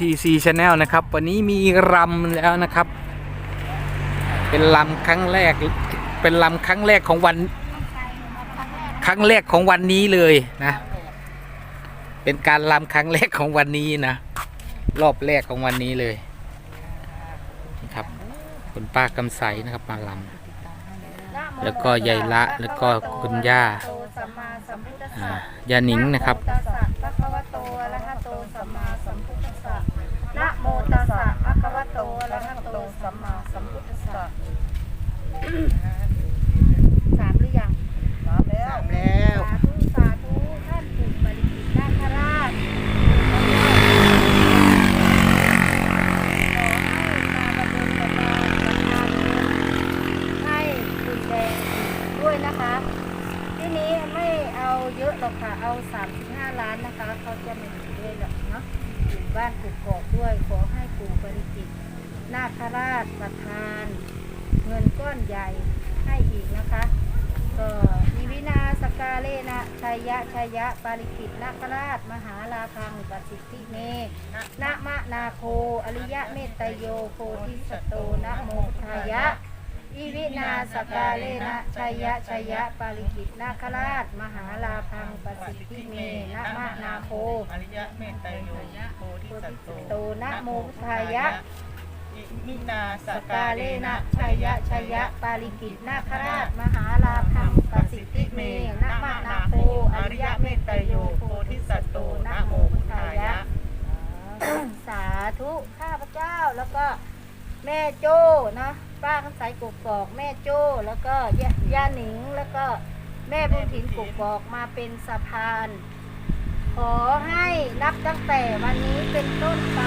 TC Channel นะครับ วันนี้มีรำแล้วนะครับ เป็นลำครั้งแรก เป็นลำครั้งแรกของวัน ครั้งแรกของวันนี้เลยนะ เป็นการลำครั้งแรกของวันนี้นะ รอบแรกของวันนี้เลยนะครับคุณป้ากำไสนะครับมาลำแล้วก็ยายละแล้วก็คุณย่าสัมมาสัมพุทธัสอ่าสะยาหนิงนะครับ นะโมตัสสะภะคะวะโตอะระหะโตสัมมาสัมพุทธัสสะนะโมตัสสะภะคะวะโตอะระหะโตสัมมาสัมพุทธัสสะสามหรือยังสามแล้ว แล้ว สาธุสาธุท่านปู่ปริจิตนาคราชขอให้มาบำรุงบำราศประทานให้คุณแดงด้วยนะคะ ที่นี้ไม่เอาเยอะหรอก ค่ะเอา 35 ล้านนะคะเขาจะไม่มีด้วยหรอกเนาะอยู่บ้านกุกกอกด้วยขอให้ปู่บริจิตรนาคราชประทาน เงินก้อนใหญ่ให้อีกนะคะก็มีวินาสกาเลนะชัยยะชัยยะปาริกิตนาคราช มหาลาพังปสิทธิเมนะมะนาโค อริยะเมตโยโพธิสโตนะโมพุทายะ อีวินาสกาเลนะชัยะชัยะปาริกิตนาคราช มหาลาพังปสิทธิเมนะมะนาโคอริยะเมตตาโยโพธิสัตโตโตนะโมพุทธายะอิมินาสกาเลนะนะชัยะชัยะปาปาริกิตนาคราช มหาลาพังปสิทธิเมนะมะนาโคอริยะเมตตาโยโยโพธิสัตโตนะโมพุทธายะยะสาธุข้าพเจ้าแล้วก็แม่โจ้นะ ป้าคำใสกกอกแม่โจ้แล้วก็ย่าย่าหนิงแล้วก็แม่บุญถินกกอกมาเป็นสะพาน ขอให้นับตั้งแต่วันนี้เป็นต้นไป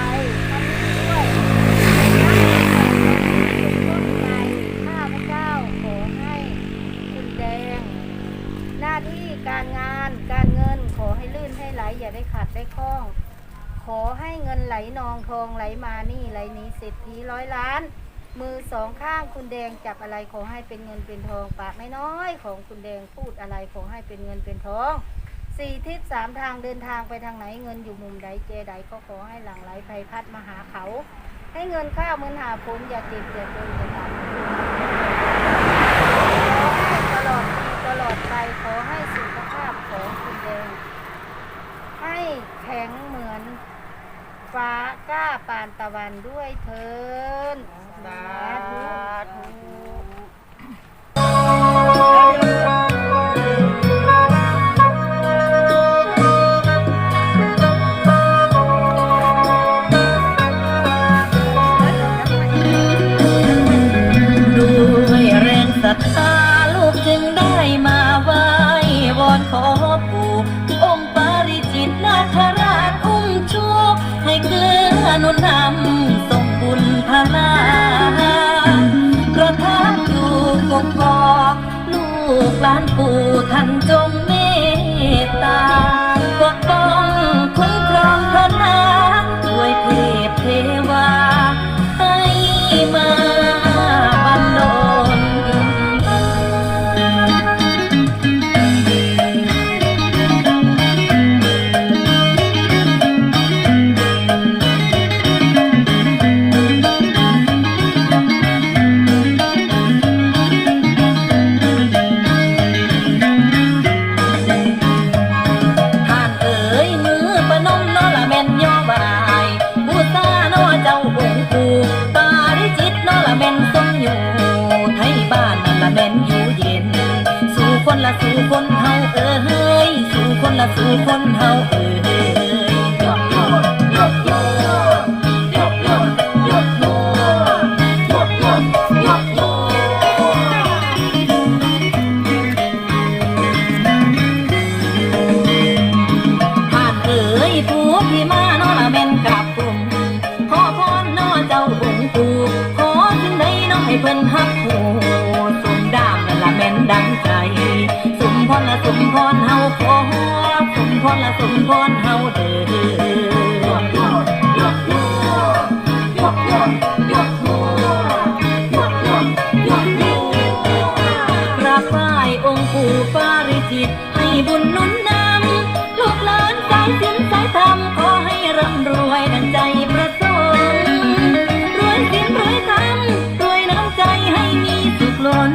วันนี้ด้วยเป็นต้นไปข้าพเจ้าขอให้คุณแดง หน้าที่การงานการเงินขอให้ลื่นให้ไหลอย่าได้ขัดได้คล้อง ขอให้เงินไหลนองทองไหลมานี่ไหลนี้เศรษฐีร้อยล้าน มือสองข้างคุณแดงจับอะไรขอให้เป็นเงินเป็นทอง ปากไม่น้อยของคุณแดงพูดอะไรขอให้เป็นเงินเป็นทองสี่ทิศสามทางเดินทางไปทางไหนเงินอยู่มุมใดเจใดก็ขอให้หลังไหลไพพัดมาหาเขา ให้เงินข้าวเงินหาผลอย่าเจ็บอย่าจนอย่าตายขอให้ตลอดปีตลอดไปขอให้สุขภาพของคุณแดง ให้แข็งเหมือนฟ้ากล้าปานตะวันด้วย เทินสาธุด้วยแรงศรัทธาลูกจึงได้มาไหว้วอนขอปู่องค์ปาริจิตนาคราชอุ้มชูให้เกื้อหนุนนำ บุญพนาประทับอยู่กกอกลูกหลานปู่ท่านจงเม สู่คนเฮาเอ๋ยสู่คนละสู่คนเฮาเอ้ย ละสมพรเฮาขอสมพรละสมพรเฮาเด้อยกยกยกยรว้องค์ปู่ปาริจิตให้บุญนุนนำลูกหลานสายศีลสายธรรมขอให้ร่ำรวยดังใจประสงรวยศีลรวยธรรมรวยน้ำใจให้มีสุขล้น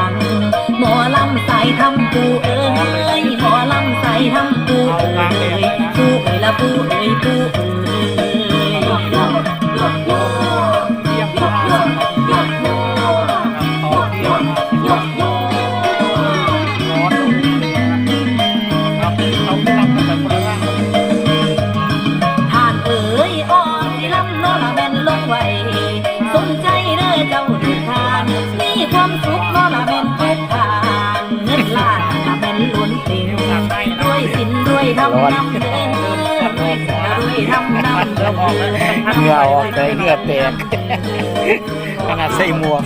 go ร้อนเหงื่อออกใจเหงื่อแตกขนาดใส่หมวก